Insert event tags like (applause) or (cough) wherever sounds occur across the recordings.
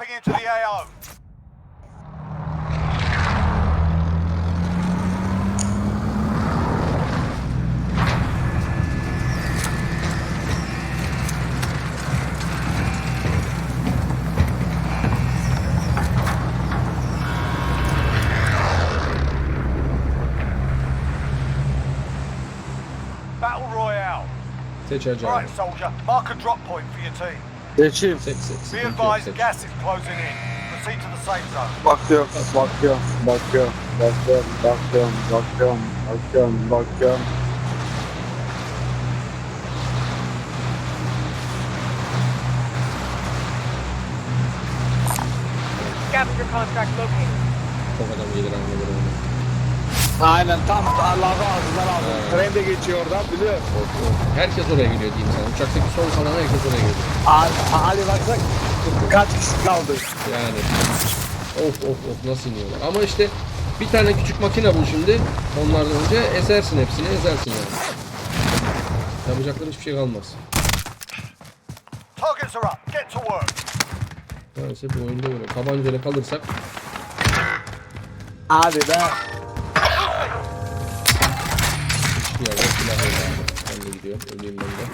dropping into the AO. Battle Royale. Seç hacı All abi. right, soldier. Mark a drop point for your team. Seçeyim. Seç seç. Be Sıkıntı yok, advised, seç. gas is closing in. Proceed to the safe zone. Bakıyorum, bakıyorum, bakıyorum, bakıyorum, bakıyorum, bakıyorum, bakıyorum, bakıyorum. Scavenger contract located. Çok adam gelir anladım onu. Aynen tam Allah'ın ağzından aldım. Evet. Tren de geçiyor oradan biliyorum. Herkes oraya gidiyor diyeyim sana. Uçaktaki son kalan herkes oraya gidiyor. Ali, baksak kaç kişi kaldı? Yani. Of of of nasıl iniyorlar. Ama işte bir tane küçük makine bul şimdi. Onlardan önce esersin hepsini ezersin yani. Yapacakları hiçbir şey kalmaz. Targets are up. Get to work. Maalesef bu oyunda böyle. Tabancayla kalırsak Hadi be. Gidiyorum. Öleyim ben de.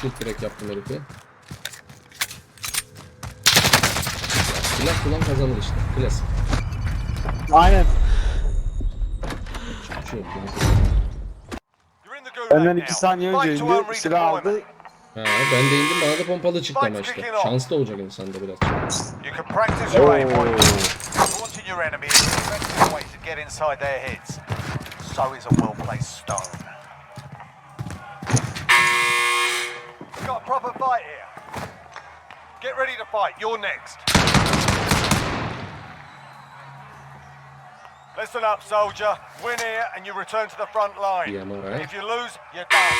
Çift direkt yaptım herifi. Silah kullan kazanır işte. Klasik. Aynen. Hiçbir şey yok. Benden now. iki saniye önce indi. Silah aldı. Ha, ben de indim bana da pompalı çıktı ama işte. Şanslı olacak insanda biraz. You can practice your aim. Oo. Taunting your enemy is the effective way to get inside their heads. So is a well-placed stone. We've got a proper fight here. Get ready to fight. You're next. Listen up, soldier. Win here and you return to the front line. Yeah, I'm alright. If you lose, you're done.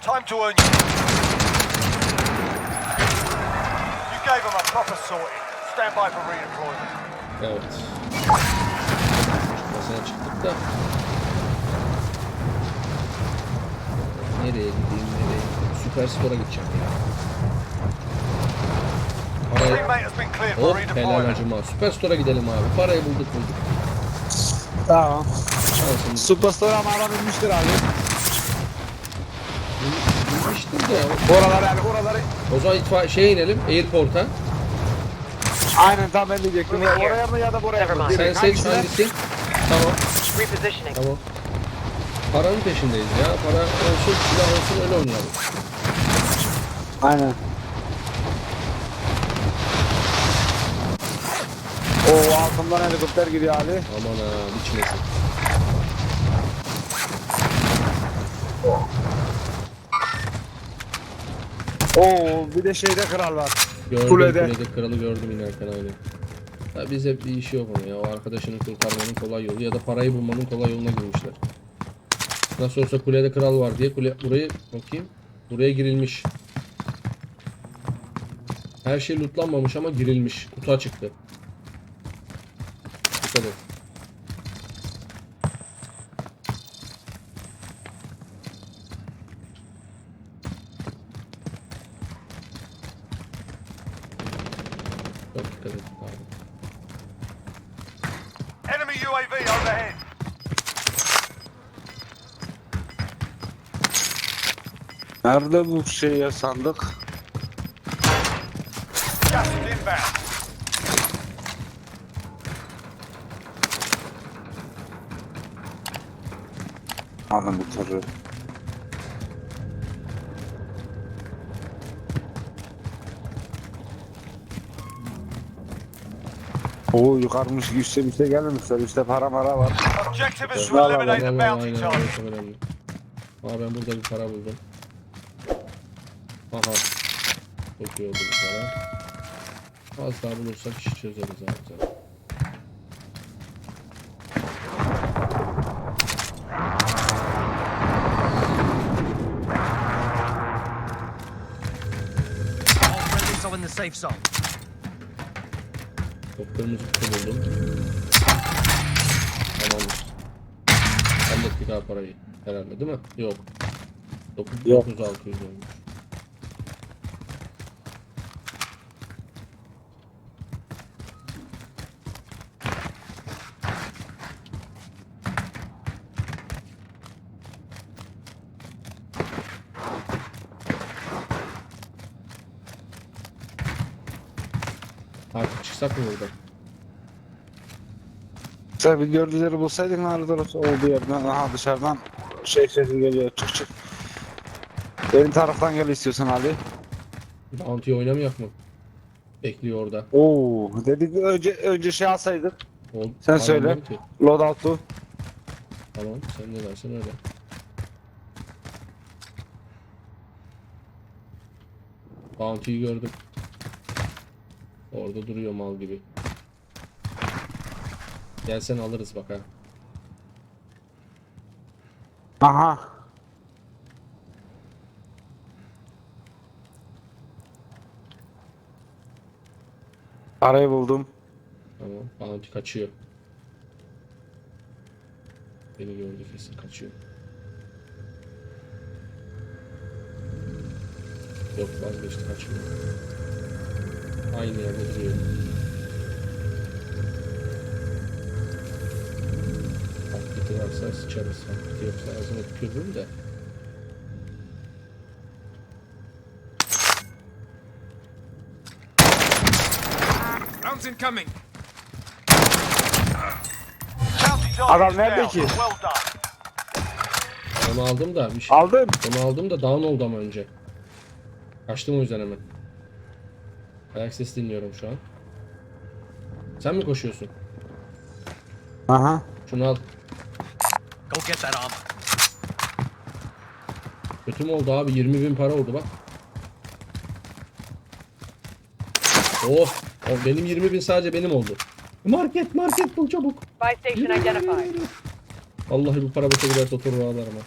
Time to earn your... You gave them a proper sorting. Stand by for redeployment. Masaya çıktık da. Nereye gideyim nereye? Süper Store'a gideceğim ya. Parayı... Hop helal redeployment. acıma. Süper Store'a gidelim abi. Parayı bulduk bulduk. Tamam. Şansımız Superstore ama adam inmiştir abi. bilmiştim de. Oraları yani oraları. O zaman itfa şeye inelim. Airport'a. Aynen tam ben diyecektim. Oraya mı ya da buraya mı? Sen seç hangisi? Tamam. Repositioning. Tamam. Paranın peşindeyiz ya. Para olsun, silah olsun öyle oynayalım. Aynen. Oo altından helikopter gidiyor Ali. Aman ha, biçmesin. Oo bir de şeyde kral var. Gördüm Kulede. kulede. kralı gördüm inerken aynen. Ya bize bir işi yok onun ya. O arkadaşını kurtarmanın kolay yolu ya da parayı bulmanın kolay yoluna girmişler. Nasıl olsa kulede kral var diye kule burayı bakayım. Buraya girilmiş. Her şey lootlanmamış ama girilmiş. Kutu çıktı. Dikkat et. Nerede bu şey ya sandık? Gas is inbound. Alın bu tırı. Oo yukarımış üstte bir şey gelmemişler. Üstte para mara var. Objective is to eliminate the bounty target. Aa ben burada bir para buldum. Aha. Çok iyi oldu bu para. Az daha bulursak işi çözeriz abi zaten. Safe zone. Çok kırmızı kutu buldum. Tamamdır. Hallettik abi parayı. Herhalde değil mi? Yok. 9, Yok. 9600 olmuş. Çıksak mı buradan? Sen bir gördüğleri bulsaydın orası olduğu yerden. Aha dışarıdan şey sesin geliyor. Çık çık. Benim taraftan gel istiyorsan Ali. Bounty oynamayak mı? Bekliyor orada. Oo, dedik önce önce şey alsaydın. Oğlum, Sen söyle. Loadout'u. Tamam sen ne dersen öyle. Bounty'yi gördüm. Orada duruyor mal gibi. Gelsen alırız bak ha. Aha. Parayı buldum. Tamam. Bounty kaçıyor. Beni gördü kesin kaçıyor. Yok vazgeçti kaçmıyor. Aynı yerde duruyor. Taklidi varsa sıçarız. Taklidi yoksa ağzına tükürürüm de. Rounds incoming. Adam nerede ki? Onu aldım da bir şey. Aldım. Onu aldım da down oldu ama önce. Kaçtım o yüzden hemen. Ayak sesi dinliyorum şu an. Sen mi koşuyorsun? Aha. Şunu al. Go get that armor. Kötü mü oldu abi? 20 bin para oldu bak. Oh! O benim 20 bin sadece benim oldu. Market market bul çabuk. Buy station identified. Vallahi bu para boşa giderse oturur ağlarım ha.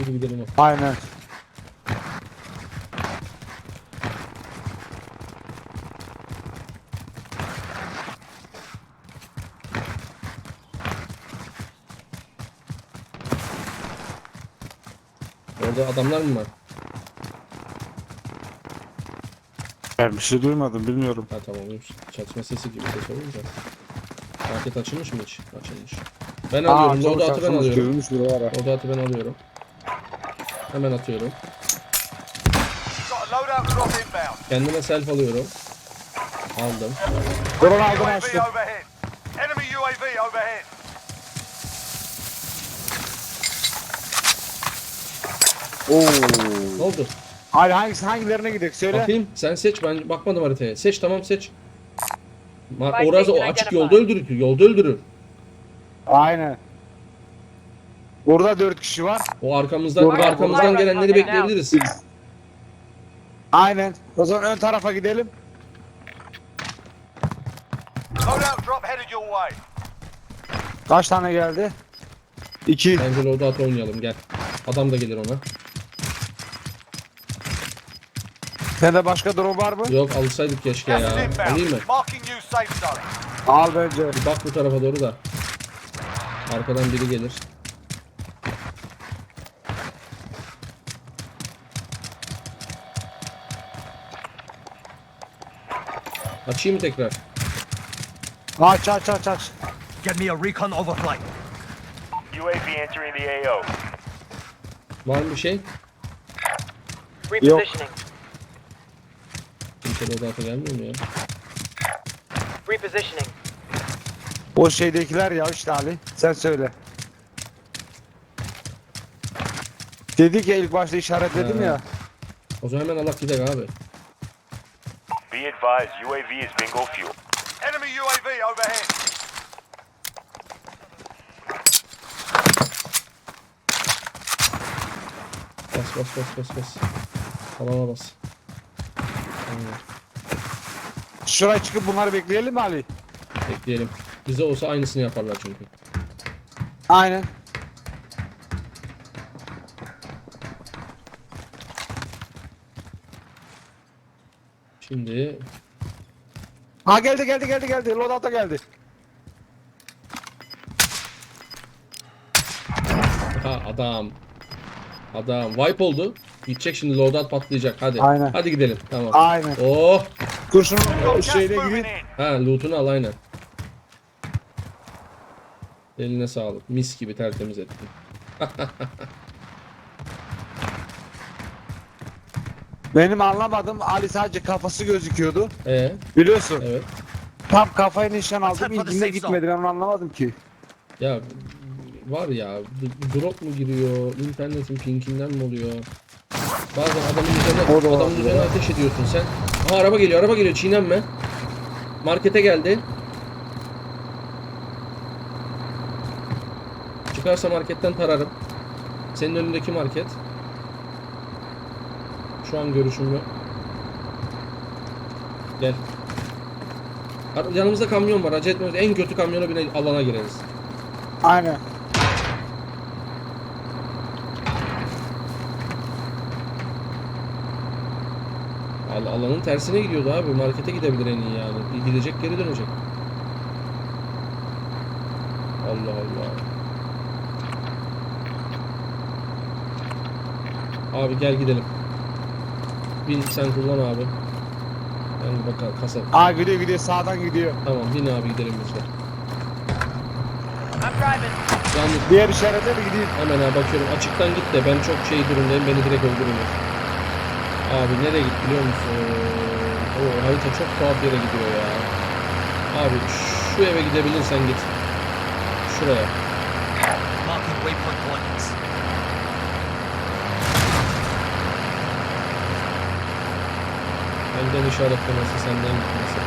Yürü gidelim. Aynen. Orada adamlar mı var? Ben bir şey duymadım bilmiyorum. Ha tamam uyumuş. Çatışma sesi gibi ses olunca. Market açılmış mı hiç? Açılmış. Ben alıyorum. çabuk Loadout'u ben alıyorum. Ara. Loadout'u ben alıyorum. Hemen atıyorum. Kendime self alıyorum. Aldım. Drone aldım açtım. overhead. Enemy UAV overhead. Oo. Ne oldu? Hadi hangisi hangilerine gidelim söyle. Bakayım sen seç ben bakmadım haritaya. Seç tamam seç. By orası o açık yolda öldürür. Yolda öldürür. Aynen. Burada dört kişi var. O arkamızdan Burada- arkamızdan burada- gelenleri burada- bekleyebiliriz. Aynen. O zaman ön tarafa gidelim. Loadout drop headed your way. Kaç tane geldi? İki. Bence loadout oynayalım gel. Adam da gelir ona. Sende başka drone var mı? Yok alsaydık keşke ya. Alayım mı? Al bence. Bir bak bu tarafa doğru da. Arkadan biri gelir. Açayım mı tekrar? Aç aç aç aç. Get me a recon overflight. UAV entering the AO. Var mı bir şey? Repositioning. Kimse loadout'a gelmiyor mu ya? Repositioning. O şeydekiler ya işte Ali. Sen söyle. Dedik ya ilk başta işaretledim Ha. ya. O zaman hemen Allah gidelim abi. Be advised, UAV is bingo fuel. Enemy UAV overhead. Bas bas bas bas bas. Alana bas. Şuraya çıkıp bunları bekleyelim mi Ali? Bekleyelim. Bize olsa aynısını yaparlar çünkü. Aynen. Şimdi Ha geldi geldi geldi geldi. Loadout'a geldi. ha adam. Adam wipe oldu. Gidecek şimdi loadout patlayacak. Hadi. Aynen. Hadi gidelim. Tamam. Aynen. Oh. Moving gidin. in. Ha loot'unu al aynen. Eline sağlık. Mis gibi tertemiz ettin. (laughs) Benim anlamadım Ali sadece kafası gözüküyordu. Ee, Biliyorsun. evet. Tam kafayı nişan aldım. Safe gitmedi ben onu anlamadım ki. Ya var ya drop mu giriyor, internetin pinkinden mi oluyor? Bazen adamın üzerine, adamın üzerine ateş ediyorsun sen. Aha araba geliyor, araba geliyor çiğnenme. Markete geldi. Çıkarsa marketten tararım. Senin önündeki market. Şu an görüşüm yok. Gel. Yanımızda kamyon var. Acele etmiyoruz. En kötü kamyona bile alana gireriz. Aynen. Al alanın tersine gidiyordu abi. Markete gidebilir en iyi yani. Bir gidecek geri dönecek. Allah Allah. Abi gel gidelim. Bin sen kullan abi. Ben bakar kasa. Aa gidiyor gidiyor sağdan gidiyor. Tamam bin abi gidelim biz de. Yalnız Diğer işarete mi gideyim? hemen ha bakıyorum açıktan git de ben çok şey durumdayım beni direkt öldürürler. Abi nereye git biliyor musun? O harita çok tuhaf yere gidiyor ya. Abi şu eve gidebilirsen git. Şuraya. Benden işaretlemesi senden gitmesi.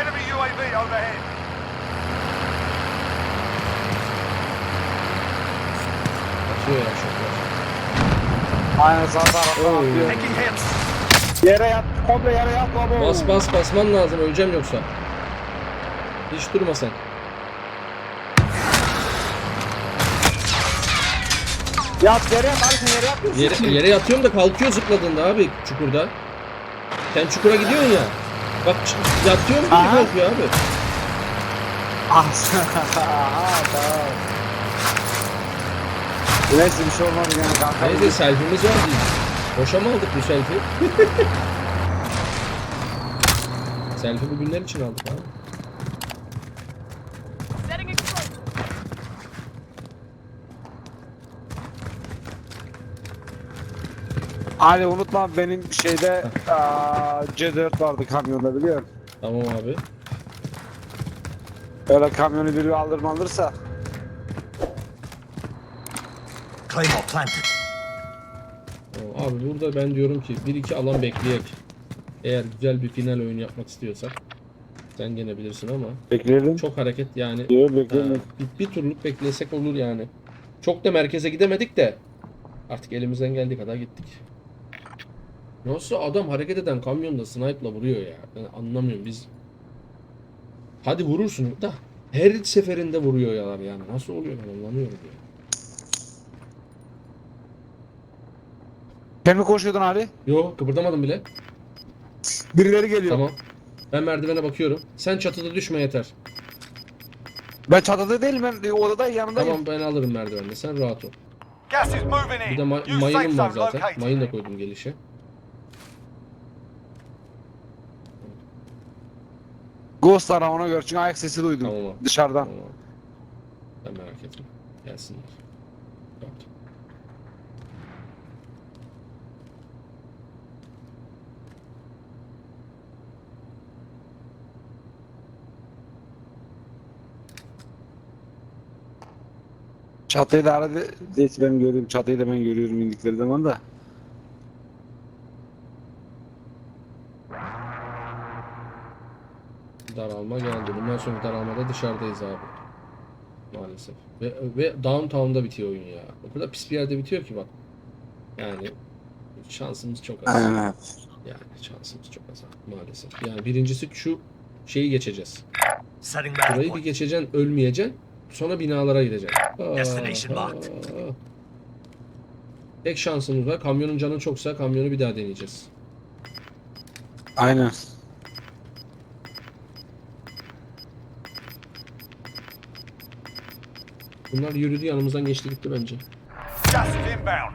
Enemy UAV overhead. Atıyor ya şoklar. Aynen sağ taraftan atlıyor. Yere yat. Komple yere yat baba. Bas bas basman lazım öleceğim yoksa. Hiç durma sen. Yat yere yat. Ali sen yere yatmıyorsun. Yere, yere yatıyorum da kalkıyor zıpladığında abi çukurda. Sen çukura gidiyorsun ya. Bak yatıyorum Aha. kalkıyor abi. (laughs) Ah. Tamam. Neyse bir şey olmadı gene kanka. Neyse selfie'miz var değil. Boşa mı aldık bu selfie? (laughs) selfie bugünler için aldık abi. Ali unutma benim şeyde aa, C4 vardı kamyonda biliyor musun? Tamam abi. Öyle kamyonu biri alır mı alırsa. Claymore planted. Oo, Abi burada ben diyorum ki bir iki alan bekleyek. Eğer güzel bir final oyun yapmak istiyorsak. Sen gene bilirsin ama. Bekleyelim. Çok hareket yani. Diyor Ha, bekleyelim. bir, bir turluk beklesek olur yani. Çok da merkeze gidemedik de. Artık elimizden geldiği kadar gittik. Nasıl adam hareket eden kamyonda sniper'la vuruyor ya. Ben anlamıyorum biz. Hadi vurursun da her seferinde vuruyor yalar yani. Nasıl oluyor ben anlamıyorum ya. Sen mi koşuyordun Ali? Yo kıpırdamadım bile. Birileri geliyor. Tamam. Ben merdivene bakıyorum. Sen çatıda düşme yeter. Ben çatıda değilim ben odada yanındayım. Tamam ben alırım merdivende. Sen rahat ol. Gas is moving in. Bir de ma- mayınım var zaten. Mayın da koydum gelişe. Ghost ara ona göre çünkü ayak sesi duydum Tamam abi. dışarıdan. Tamam. Sen merak etme. Gelsinler. Rahat. Çatıyı da aradı. Neyse ben görüyorum çatıyı da ben görüyorum indikleri zaman da. Daralma geldi. Bundan sonra daralmada dışarıdayız abi. Maalesef. Ve, ve downtown'da bitiyor oyun ya. O kadar pis bir yerde bitiyor ki bak. Yani şansımız çok az. Aynen. Yani şansımız çok az abi, maalesef. Yani birincisi şu şeyi geçeceğiz. Burayı bir geçeceksin, ölmeyeceksin. Sonra binalara gideceksin. Aa, Destination marked. aa. Tek şansımız var. Kamyonun canı çoksa kamyonu bir daha deneyeceğiz. Aynen. Bunlar yürüdü yanımızdan geçti gitti bence. Gas is inbound.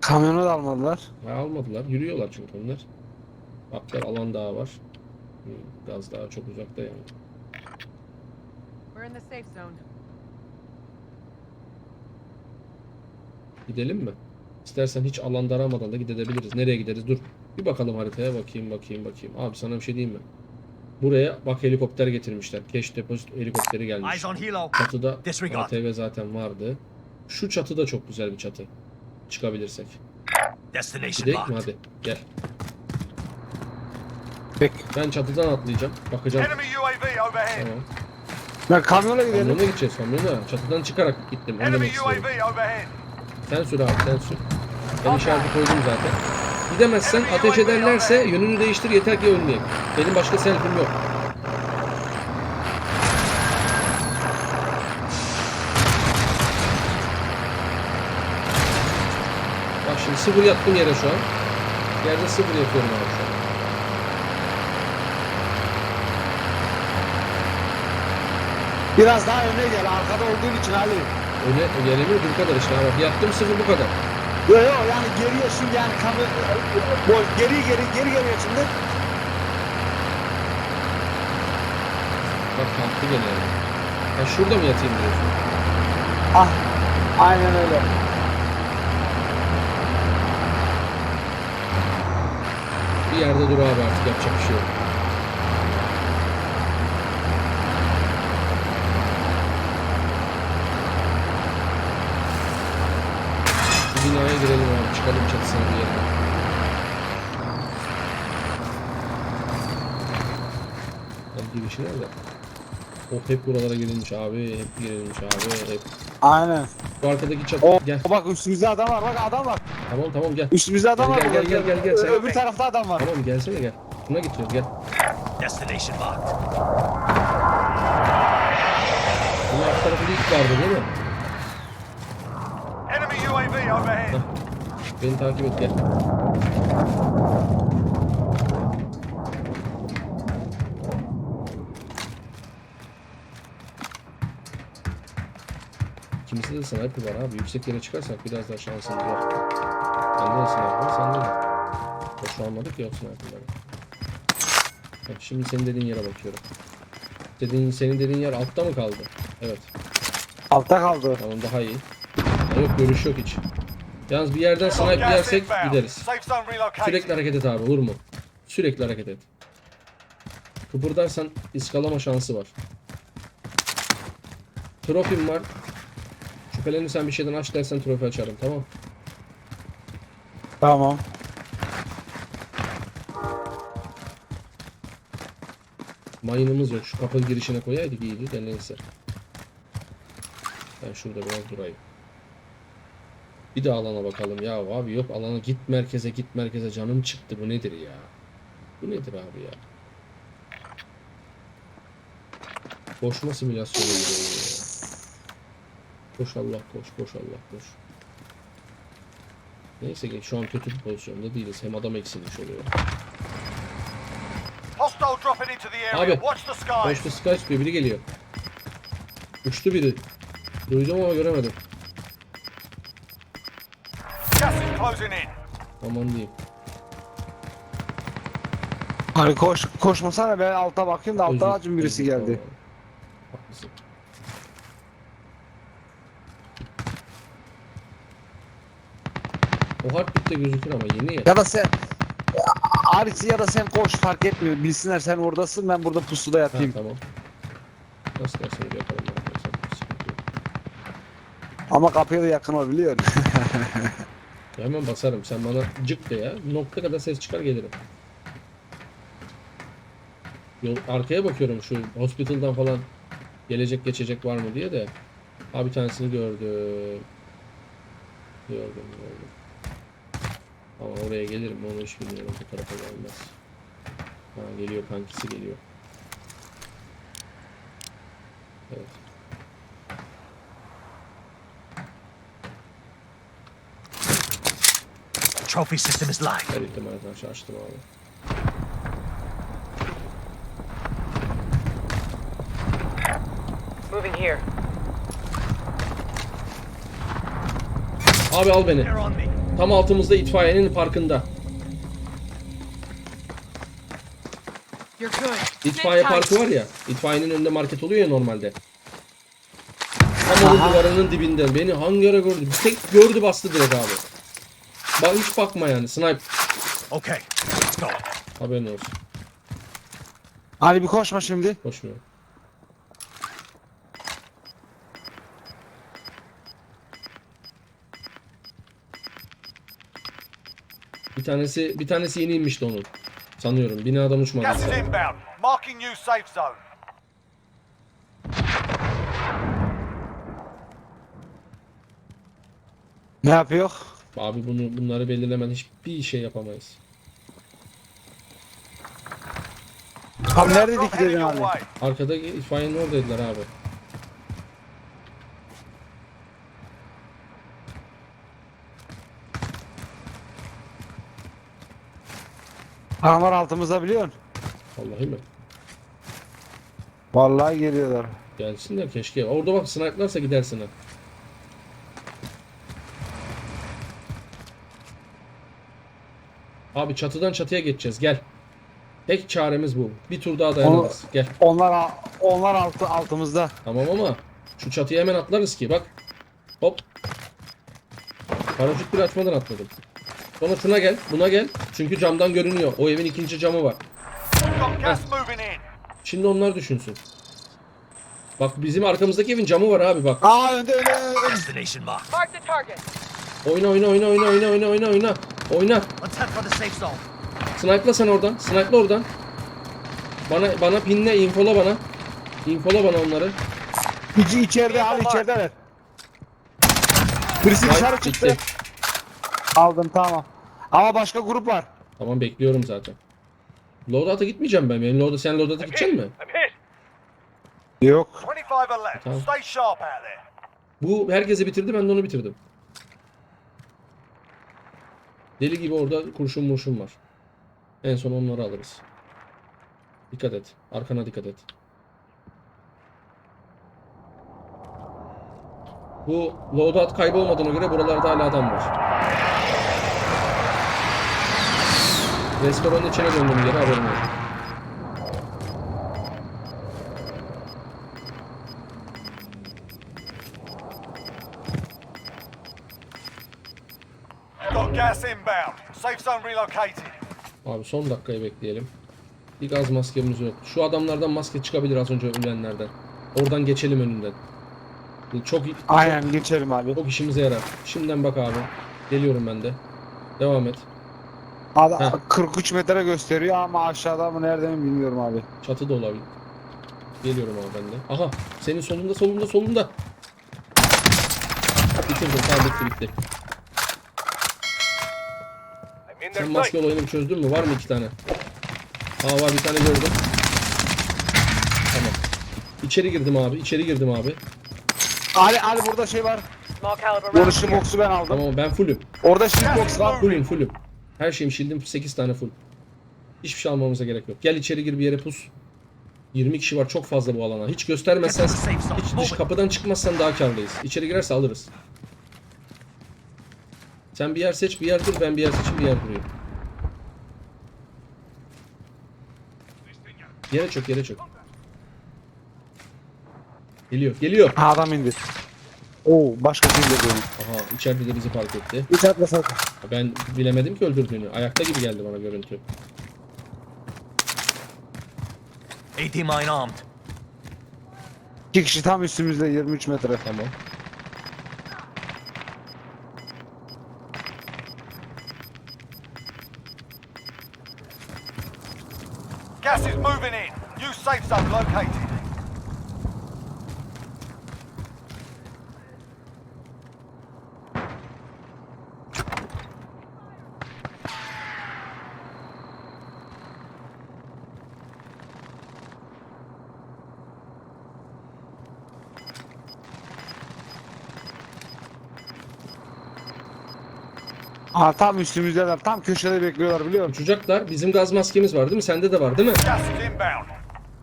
Kamyonu da almadılar. Ha, almadılar. Yürüyorlar çünkü onlar. Baklar alan daha var. Gaz daha çok uzakta yani. We're in the safe zone. Gidelim mi? İstersen hiç alan daramadan da gidebiliriz. Nereye gideriz? Dur. Bir bakalım haritaya. Bakayım bakayım bakayım. Abi sana bir şey diyeyim mi? Buraya bak helikopter getirmişler. Cash depozit helikopteri gelmiş. Çatıda. ATV zaten vardı. Şu çatı da çok güzel bir çatı. Çıkabilirsek. Destination Gidelim mi hadi? Gel. Peki. Ben çatıdan atlayacağım. Bakacağım. Enemy UAV overhead. Tamam. Ben kamyona gidelim. Kamyona gideceğiz kamyona. Çatıdan çıkarak gittim. Onu Enemy demek istiyorum. UAV overhead. Sen sür abi sen sür. Ben işareti koydum zaten. Gidemezsen ateş ederlerse yönünü değiştir yeter ki ölmeyeyim. Benim başka selfim yok. Bak şimdi sıfır yattım yere şu an. Yerde sıfır yatıyorum abi şu an. Biraz daha öne gel. Arkada olduğun için Ali. Öyle gelemiyor bu kadar işte abi. Yattım sıfır bu kadar. Yok yok yani geriye şimdi yani kamera... Boş, geri geri geri geliyor şimdi. Bak kalktı gene yani. Ha şurada mı yatayım diyorsun? Ah. Aynen öyle. Bir yerde dur abi artık yapacak bir şey yok. Binaya girelim abi çıkalım çatısına bir yerine. Abi girişi nerede? Of hep buralara girilmiş abi, hep girilmiş abi, hep. Aynen. Bu arkadaki çatı, O gel. bak üstümüzde adam var. Bak adam var. Tamam tamam gel. Üstümüzde adam Gel, var. gel, gel, gel, gel, sen- Öbür tarafta adam var. Tamam gelsene gel. Buna gidiyoruz gel. Destination marked. Bunun alt tarafı ilk vardı değil mi? Enemy UAV overhead. Beni takip et gel. Kimisi de sniper var abi. Yüksek yere çıkarsak biraz daha şansımız var. Bende de sniper var, sende de. Boş almadık ya sniperları. Bak şimdi senin dediğin yere bakıyorum. Dediğin, senin dediğin yer altta mı kaldı? Evet. Altta kaldı. Tamam daha iyi. Ha, yok görüş yok hiç. Yalnız bir yerden sniper Gas yersek gideriz. Sürekli hareket et abi olur mu? Sürekli hareket et. Kıpırdarsan iskalama şansı var. Trofim var. Şüphelenirsen bir şeyden aç dersen trofi açarım tamam. Tamam. Mayınımız yok. Şu kapı girişine koyaydık iyiydi de neyse. Ben şurada biraz durayım. Bir de alana bakalım ya abi yok alana git merkeze git merkeze canım çıktı bu nedir ya? Bu nedir abi ya? Koşma simülasyonu gibi ya. Koş Allah koş koş Allah koş. Neyse ki şu an kötü bir pozisyonda değiliz. Hem adam eksilmiş oluyor. Abi. Watch the Sky çıkıyor biri geliyor. Uçtu biri. Duydum ama göremedim. Aman diyeyim. Hani koş koşmasana ben alta bakayım da altta acım birisi geldi. Haklısın. O heartbeat'te gözükür ama yeni ya. Ya da sen Arisi ya da sen koş fark etmiyor. Bilsinler sen oradasın ben burada pusuda Ha, yatayım. tamam. Nasıl dersen öyle yapalım. arkadaşlar, sıkıntı yok. Ama kapıya da yakın ol biliyor musun? (laughs) Hemen basarım. Sen bana cık de ya. Nokta kadar ses çıkar gelirim. Yol, arkaya bakıyorum şu hospital'dan falan gelecek geçecek var mı diye de. Abi bir tanesini gördüm. Gördüm gördüm. Ama oraya gelir mi onu hiç bilmiyorum. Bu tarafa gelmez. Ha geliyor kankisi geliyor. Evet. Trophy system is live. Her ihtimale karşı açtım abi. Moving here. Abi al beni. They're on me. Tam altımızda itfaiyenin parkında. You're good. İtfaiye parkı var ya. İtfaiyenin önünde market oluyor ya normalde. Tam onun duvarının dibinden. Beni hangi ara gördü? Bir tek gördü bastı direkt abi. Bak hiç bakma yani. Snipe. Okay, let's go. Haberin olsun. Ali bir koşma şimdi. Koşmuyor. Bir tanesi bir tanesi yeni inmişti onun. Sanıyorum. Binadan uçmadı. Gas is inbound. Marking new safe zone. Ne yapıyor? Abi bunu bunları belirlemeden hiçbir şey yapamayız. Tam nerede Drop heading dedin your Ali? way. Arkada itfaiyenin oradaydılar abi. Adamlar altımızda biliyorsun. Vallahi mi? Vallahi geliyorlar. Gelsinler keşke. Orada bak sniperlarsa gidersin ha. Abi çatıdan çatıya geçeceğiz gel. Tek çaremiz bu. Bir tur daha dayanırız. Gel. Onlar onlar altı altımızda. Tamam ama şu çatıya hemen atlarız ki bak. Hop. Paraşüt bir açmadan atladım. Sonra şuna gel, buna gel. Çünkü camdan görünüyor. O evin ikinci camı var. Şimdi onlar düşünsün. Bak bizim arkamızdaki evin camı var abi bak. Aa önde önde. Oyna oyna oyna oyna oyna oyna oyna oyna. Oyna. Let's head for the safe zone. Snipe'la sen oradan. Snipe'la oradan. Bana bana pinle, infola bana. Infola bana onları. İçi içeride Ali içerideler. Birisi dışarı Bitti. çıktı. Aldım tamam. Ama başka grup var. Tamam bekliyorum zaten. Loadout'a gitmeyeceğim ben. Benim loadout, sen loadout'a gideceksin mi? I'm hit. Yok. 25 are left. Tamam. Stay sharp out there. Bu herkesi bitirdi ben de onu bitirdim. Deli gibi orada kurşun murşun var. En son onları alırız. Dikkat et. Arkana dikkat et. Bu loadout kaybolmadığına göre buralarda hala adam var. Restoranın içine döndüm geri haberim yok. Gas inbound. Safe zone relocated. Abi son dakikayı bekleyelim. Bir gaz maskemiz yok. Şu adamlardan maske çıkabilir az önce ölenlerden. Oradan geçelim önünden. Çok Aynen geçelim abi. çok işimize yarar. Şimdiden bak abi. Geliyorum ben de. Devam et. Adam Heh. 43 metre gösteriyor ama aşağıda mı nerede mi bilmiyorum abi. Çatı da olabilir. Geliyorum abi ben de. Aha senin solunda solunda solunda. Bitirdim tamam bitti bitti. I'm in Sen maske olayını çözdün mü? Var mı iki tane? Aa var bir tane gördüm. Tamam. İçeri girdim abi. içeri girdim abi. Ali Ali burada şey var. Small caliber round. Yarışlı boksu ben aldım. Tamam ben fullüm. Orada shield box var. Fullüm fullüm. Her şeyim shield'im 8 tane full. Hiçbir şey almamıza gerek yok. Gel içeri gir bir yere pus. 20 kişi var çok fazla bu alana. Hiç göstermezsen, hiç dış kapıdan çıkmazsan daha karlıyız. İçeri girerse alırız. Sen bir yer seç, bir yer dur, ben bir yer seçeyim, bir yer durayım. Yere çök, yere çök. Geliyor, geliyor. Ha, adam indi. Oo başka şey geliyor. Aha, içeride de bizi fark etti. Hiç atlasak. Ben bilemedim ki öldürdüğünü. Ayakta gibi geldi bana görüntü. AT mine armed. İki kişi tam üstümüzde 23 metre. Tamam. Gas is moving in. New safe zone located. Ha tam üstümüzdeler. Tam köşede bekliyorlar biliyor musun? Uçacaklar. Bizim gaz maskemiz var değil mi? Sende de var değil mi?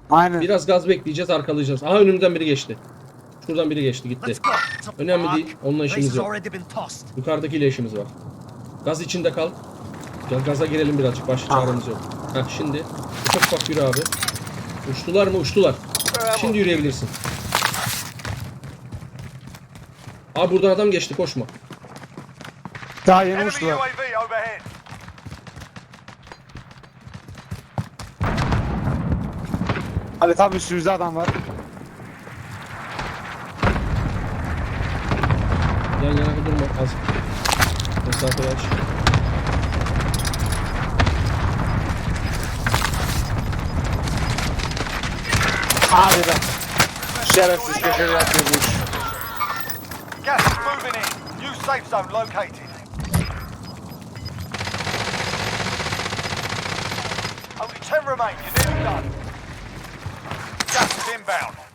Aynen. Biraz gaz bekleyeceğiz, arkalayacağız. Aha önümden biri geçti. Şuradan biri geçti, gitti. Önemli değil, onunla işimiz yok. Yukarıdakiyle işimiz var. Gaz içinde kal. Gel gaza girelim birazcık, başka çaremiz yok. Heh şimdi. Ufak ufak yürü abi. Uçtular mı? Uçtular. Şimdi yürüyebilirsin. Abi buradan adam geçti koşma. Daha yeni uçtular. Ali tabi üstümüzde adam var. Yan yana durma az. Mesafe aç. Abi be. Şerefsiz köşede yapıyor bu iş. Gas is moving in. New safe zone located. 10 remain. You're nearly done. Gas is inbound.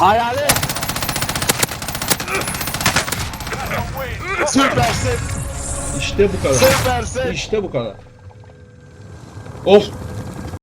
Hayali. Süpersin. İşte bu kadar. Süpersin. İşte bu kadar. Of